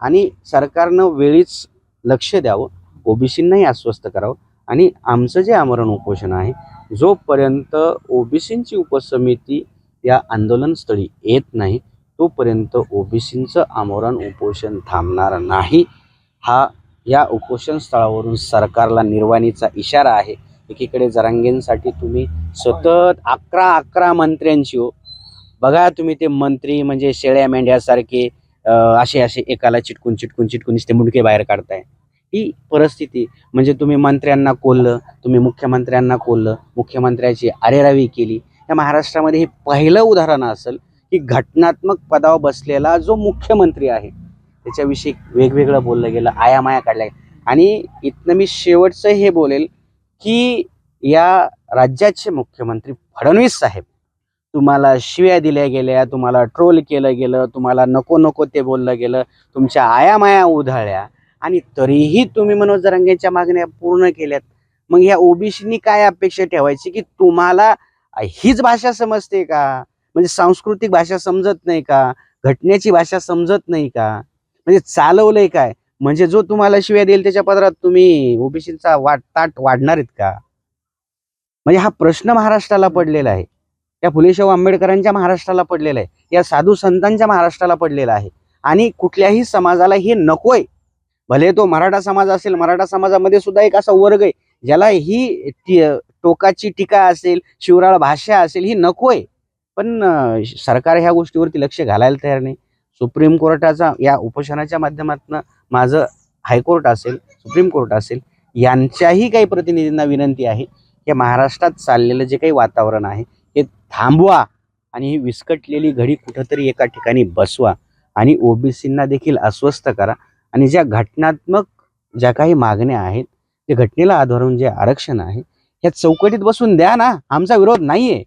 आणि सरकारनं वेळीच लक्ष द्यावं ओबीसींनाही आश्वस्त करावं आणि आमचं जे आमरण उपोषण आहे जोपर्यंत ओबीसींची उपसमिती या आंदोलनस्थळी येत नाही तोपर्यंत ओबीसींचं आमरण उपोषण थांबणार नाही. हा या उपोषण स्थळावरून सरकारला निर्वाणीचा इशारा आहे. एकीकडे जरांगेंसाठी तुम्ही सतत अकरा अकरा मंत्र्यांची हो. बघा तुम्ही ते मंत्री म्हणजे शेळ्या मेंढ्यासारखे असे असे एकाला चिटकून चिटकून चिटकून ते मुंडके बाहेर काढताय. ही परिस्थिती म्हणजे तुम्ही मंत्र्यांना कोललं तुम्ही मुख्यमंत्र्यांना कोललं मुख्यमंत्र्याची अरेरावी केली. या महाराष्ट्रामध्ये हे पहिलं उदाहरण असेल की घटनात्मक पदावर बसलेला जो मुख्यमंत्री आहे त्याच्याविषयी वेगवेगळं बोललं गेलं आयामाया काढल्या. आणि इथनं मी शेवटचं हे बोलेल की या राज्याचे मुख्यमंत्री फडणवीस साहेब तुम्हाला शिव्या दिल्या गेल्या तुम्हाला ट्रोल केलं गेलं तुम्हाला नको नको ते बोललं गेलं तुमच्या आयामाया उधळल्या आणि तरीही तुम्ही मनोज रंगेच्या मागण्या पूर्ण केल्यात. मग ह्या ओबीसीनी काय अपेक्षा ठेवायची की तुम्हाला हीच भाषा समजते का? म्हणजे सांस्कृतिक भाषा समजत नाही का? घटनेची भाषा समजत नाही का? म्हणजे चालवलंय काय? म्हणजे जो तुम्हाला शिव्या देईल त्याच्या पदरात तुम्ही ओबीसीचा वाट ताट वाढणार आहेत का? म्हणजे हा प्रश्न महाराष्ट्राला पडलेला आहे. या फुलेशाहू आंबेडकरांच्या महाराष्ट्राला पडलेलं आहे. या साधू संतांच्या महाराष्ट्राला पडलेला आहे. आणि कुठल्याही समाजाला हे नकोय. भले तो मराठा समाज असेल मराठा समाजामध्ये सुद्धा एक असा वर्ग आहे ज्याला ही टोकाची टीका असेल शिवराळ भाषा असेल ही नकोय. पण सरकार ह्या गोष्टीवरती लक्ष घालायला तयार नाही. सुप्रीम कोर्टाचा या उपोषणाच्या माध्यमातून माझं हायकोर्ट असेल सुप्रीम कोर्ट असेल यांच्याही काही प्रतिनिधींना विनंती आहे की महाराष्ट्रात चाललेलं जे काही वातावरण आहे हे थांबवा आणि ही विस्कटलेली घडी कुठंतरी एका ठिकाणी बसवा आणि ओबीसींना देखील अस्वस्थ करा. आणि ज्या घटनात्मक ज्या काही मागण्या आहेत ते घटनेला आधारून जे आरक्षण आहे ह्या चौकटीत बसून द्या ना. आमचा विरोध नाहीये.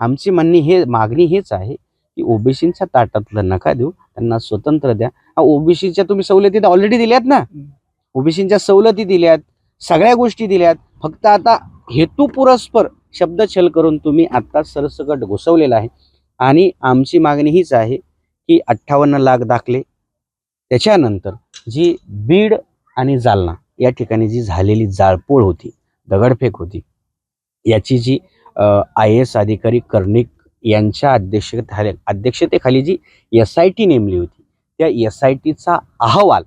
आमची म्हणणी हे मागणी हेच आहे की ओबीसींच्या ताटातलं नका देऊ. त्यांना स्वतंत्र द्या. ओबीसीच्या तुम्ही सवलती तर ऑलरेडी दिल्यात ना. ओबीसींच्या सवलती दिल्यात सगळ्या गोष्टी दिल्यात. फक्त आता हेतू पुरस्पर शब्दछल करून तुम्ही आता सरसकट घुसवलेला आहे. आणि आमची मागणी हीच आहे की अठ्ठावन्न लाख दाखले. त्याच्यानंतर जी बीड आणि जालना या ठिकाणी जी झालेली जाळपोळ होती दगडफेक होती याची जी आय एस अधिकारी कर्णिक यांच्या अध्यक्षतेखाली अध्यक्षतेखाली जी एस आय टी नेमली होती त्या एस आय टीचा अहवाल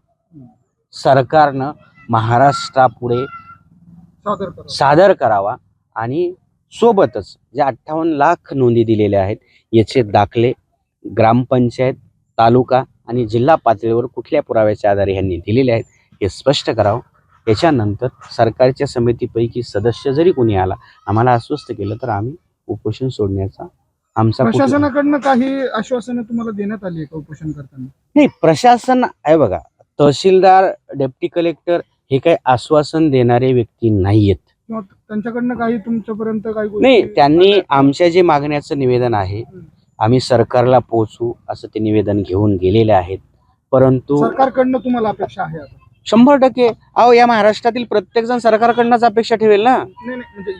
सरकारनं महाराष्ट्रापुढे सादर करावा आणि सोबतच ज्या अठ्ठावन्न लाख नोंदी दिलेल्या आहेत याचे दाखले ग्रामपंचायत तालुका आणि जिल्हा पातळीवर कुठल्या पुराव्याच्या आधारे यांनी दिलेले आहेत हे स्पष्ट करावं. याच्यानंतर सरकारच्या समितीपैकी सदस्य जरी कोणी आला आम्हाला अस्वस्थ केलं तर आम्ही उपोषण सोडण्याचा आमचा प्रशासनाकडनं काही आश्वासनं तुम्हाला देण्यात आली आहे का उपोषण करताना नाही प्रशासन आहे बघा तहसीलदार डेप्टी कलेक्टर हे काही आश्वासन देणारे व्यक्ती नाहीयेत. किंवा त्यांच्याकडनं काही तुमच्यापर्यंत काही गोष्टी नाही त्यांनी आमच्या जे मागण्याचं निवेदन आहे आम्ही सरकारला पोहोचू असं ते निवेदन घेऊन गेलेले आहेत. परंतु सरकारकडनं तुम्हाला अपेक्षा आहे आता? शंभर टक्के. अहो या महाराष्ट्रातील प्रत्येक जण सरकारकडनंच अपेक्षा ठेवेल ना? नाही नाही म्हणजे या